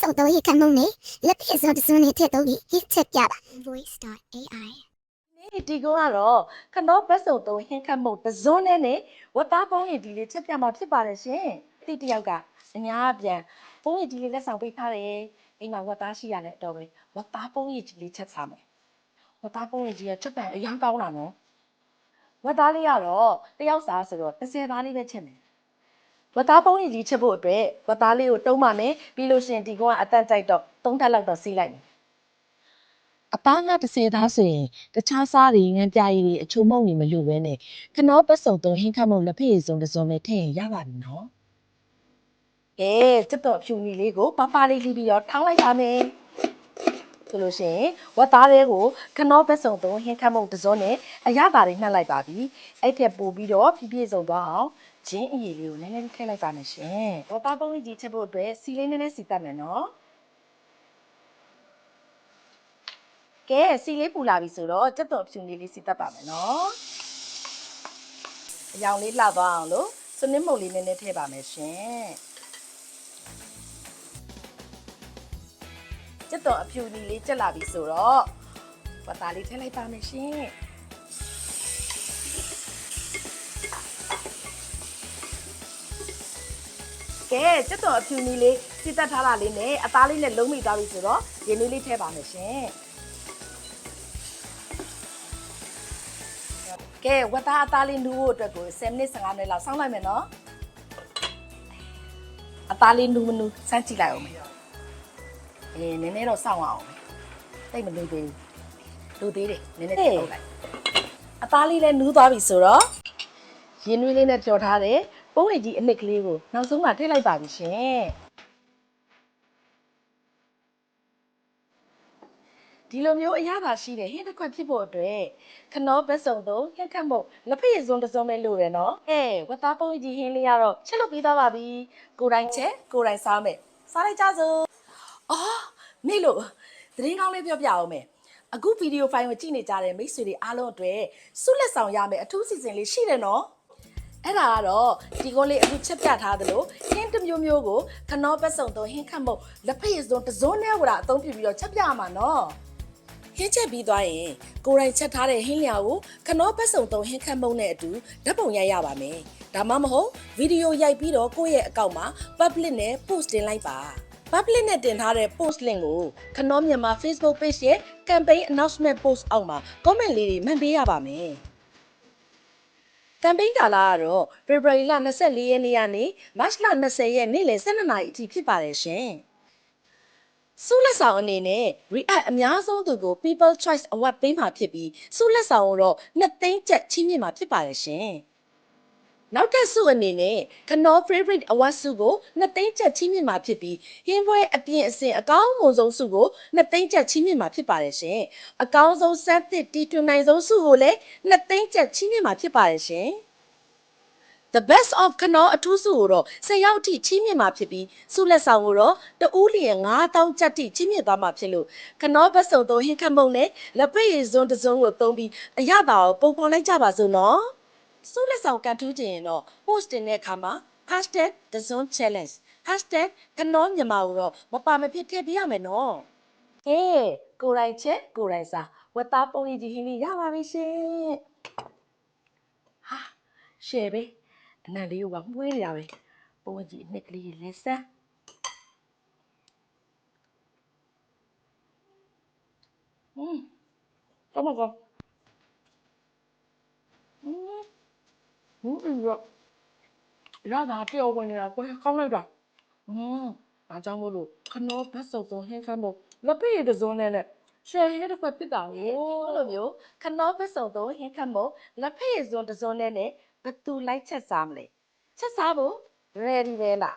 စုံတော့ဟိကမုံနေလက်ပြစုံတစုံနေထက်တော့ဟိချက်ပြပါ voice.ai ဒီဒီကုန်းကတော့ခနောဘက်စုံသုံးဟင်းခတ်မုတ်တစွန်းနဲ့နဲ့ဝတ်သားပုံးရည်ဒီလေးချက်ပြမှာဖြစ်ပါတယ်ရှင်တိတယောက်ကအများပြန်ပုံးရည်ဒီလေးလက်ဆောင်ပေးထားတယ်အိမ်မှာဝတ်သားရှိရတဲ့အတော့ပဲဝတ်သားပုံးရည်ဒီလေးချက်စားမယ်ဝတ်သားပုံးရည်ကြီးကချက်ပံအရင်ကောင်းလာနော်ဝတ်သားလေးကတော့တယောက်စားဆိုတော့30သားလေးပဲချက်မယ် ဝတ်သားပုံးရည်ကြီးချက်ဖို့အတွက်ဝတ်သားလေးကိုတုံးပါမယ်ပြီးလို့ရှိရင်ဒီကုန်းကအတန့်ကြိုက်တော့သုံးထပ်လောက်တော့စီးလိုက်မယ်အသားငါတစ်စေသားဆိုရင်တခြားစားတွေငန်းပြရည်တွေအချုံမုံတွေမလို့ပဲနဲ့ခနောပတ်စုံသုံးဟင်းခတ်မုံလက်ဖက်ရည်စုံတစ်စုံနဲ့ထည့်ရင်ရပါပြီနော်ကဲစက်တော့ဖြူမီလေးကိုပပလေးလှီးပြီးတော့ထောင်းလိုက်ပါမယ် ဆိုလို့ရှိရင်ဝတ်သားလေးကိုခနောဘက်စုံသုံးဟင်းခတ်မုံတစ်စုံနဲ့အရသာလေးနှက်လိုက်ပါပြီအဲ့ထက်ပိုပြီးတော့ပြည့်ပြည့်စုံသွားအောင်ဂျင်းအရည်လေးကိုနည်းနည်းလေးထည့်လိုက်ပါမယ်ရှင်ဝတ်သားပုံးကြီးချက်ဖို့အတွက်စီလေးနည်းနည်းစီတတ်မယ်နော်ကဲစီလေးပူလာပြီဆိုတော့စက်တော့ဖြူလေးလေးစီတတ်ပါမယ်နော်အရောင်လေးလှသွားအောင်လို့စနစ်မုတ်လေးနည်းနည်းထည့်ပါမယ်ရှင် ကျက်တော်အဖြူကြီးလေးကျက်လာပြီဆိုတော့ပတာလေးထည့်လိုက်ပါမယ်ရှင်ကဲကျက်တော်အဖြူကြီးလေးစီတက်ထားတာလေးနဲ့အသားလေးနဲ့လုံးမိသွားပြီဆိုတော့ရင်းလေးလေးထည့်ပါမယ်ရှင်ကဲဝတ်သားအသားလေးနူးဖို့အတွက်ကို10မိနစ်15မိနစ်လောက်စောင့်လိုက်မယ်နော်အသားလေးနူးမနူးစမ်းကြည့်လိုက်အောင်မယ် အေးနည်းနည်းတော့စောင့်အောင်ပဲတိတ်မလို့သေးဘူးလူသေးတယ်နည်းနည်းထုတ်လိုက်အသားလေးလည်းနူးသွားပြီဆိုတော့ရင်းနှွေးလေးနဲ့ဖြော်ထားတဲ့ပုံးရည်ကြီးအနစ်ကလေးကိုနောက်ဆုံးမှထည့်လိုက်ပါပြီရှင်ဒီလိုမျိုးအရသာရှိတဲ့ဟင်းတစ်ခွက်ဖြစ်ဖို့အတွက်ခနောဘက်စုံသုံးဟင်းခတ်မို့လက်ဖက်ရည်စုံတစ်စုံပဲလို့တယ်နော်အဲဝတ်သားပုံးရည်ကြီးဟင်းလေးကတော့ချက်လုပ်ပြီးသားပါပြီကိုယ်တိုင်ချက်ကိုယ်တိုင်စားမယ်စားလိုက်ကြစို့ အော်မေလို့သတင်းကောင်းလေးပြောပြအောင်မယ်အခုဗီဒီယိုဖိုင်ကိုကြည့်နေကြတဲ့မိတ်ဆွေတွေအားလုံးအတွက်ဆုလက်ဆောင်ရမယ်အထူးစီစဉ်လေးရှိတယ်နော်အဲ့ဒါကတော့ဒီကုန်းလေးအခုချက်ပြထားသလိုဟင်းတစ်မျိုးမျိုးကိုခနောပတ်စုံသုံးဟင်းခတ်မုတ်လက်ဖက်ရည်စုံတစ်စုံနဲ့ဝလာအသုံးပြုပြီးတော့ချက်ပြရမှာနော်ဟင်းချက်ပြီးသွားရင်ကိုယ်တိုင်ချက်ထားတဲ့ဟင်းလျာကိုခနောပတ်စုံသုံးဟင်းခတ်မုတ်နဲ့အတူဓာတ်ပုံရိုက်ရပါမယ်ဒါမှမဟုတ်ဗီဒီယိုရိုက်ပြီးတော့ကိုယ့်ရဲ့အကောင့်မှာ public နဲ့ post တင်လိုက်ပါ public နဲ့တင်ထားတဲ့ post link ကိုခနောမြန်မာ Facebook page ရဲ့ campaign announcement post အောက်မှာ comment လေးတွေမှန်ပေးရပါမယ်။ campaign ကာလကတော့ February လ24ရက်နေ့ကနေ March လ20ရက်နေ့လယ်12နာရီအထိဖြစ်ပါတယ်ရှင်။ဆုလက်ဆောင်အနေနဲ့ react အများဆုံးသူကို People Choice Award ပေးမှာဖြစ်ပြီးဆုလက်ဆောင်ကိုတော့2သိန်းကျပ်ချီးမြှင့်မှာဖြစ်ပါတယ်ရှင်။ နောက်ထပ်ဆုအနေနဲ့ခနော favorite award ဆုကို2သိန်းကျပ်ချီးမြှင့်မှာဖြစ်ပြီးဟင်းပွဲအပြင်အဆင်အကောင်းဆုံးဆုကို2သိန်းကျပ်ချီးမြှင့်မှာဖြစ်ပါတယ်ရှင်။အကောင်းဆုံးစမ်းသစ်တီထွင်နိုင်ဆုံးဆုကိုလည်း2သိန်းကျပ်ချီးမြှင့်မှာဖြစ်ပါတယ်ရှင်။ The best of ခနောအထူးဆုကိုတော့10ရောက်ထိချီးမြှင့်မှာဖြစ်ပြီးဆုလက်ဆောင်ကိုတော့တဦးလျင်9000ကျပ်ထိချီးမြှင့်သွားမှာဖြစ်လို့ခနောဘတ်စုံသုံးဟင်းခတ်မုံနဲ့လက်ဖက်ရည်စွန်းတစ်စုံကိုသုံးပြီးအရသာကိုပုံဖော်လိုက်ကြပါစို့နော်။ ဆုလက်ဆောင်ကန်ထူးခြင်းရင်တော့ post တင်တဲ့အခါမှာ #thezonechallenge #ကနောမြန်မာကိုတော့မပါမဖြစ်ထည့်ပေးရမယ်နော်။ဟေးကိုယ်တိုင်ချက်ကိုယ်တိုင်စားဝတ်သားပုံရည်ကြီးဟင်းလေးရပါပြီရှင်။ဟာရှယ်ပဲအနံလေးကမွှေးနေရပဲပုံရည်ကြီးအနှစ်ကလေးလက်စမ်း။อืมတော့မကော อื ဟင်းပြီးတော့ရတာပျော်ဝင်နေတာကွယ်ကောင်းလိုက်တာဟင်းဒါကြောင့်မို့လို့ခနောဘတ်စုံစုံဟင်းခမ်းမို့လက်ပိတစုံနဲ့နဲ့ရှယ်ဟဲတစ်ခွက်ပြစ်တာကိုလိုမျိုးခနောဘတ်စုံစုံဟင်းခမ်းမို့လက်ပိစုံတစုံနဲ့နဲ့ဘသူလိုက်ချက်စားမလဲချက်စားဖို့ ready ပဲလား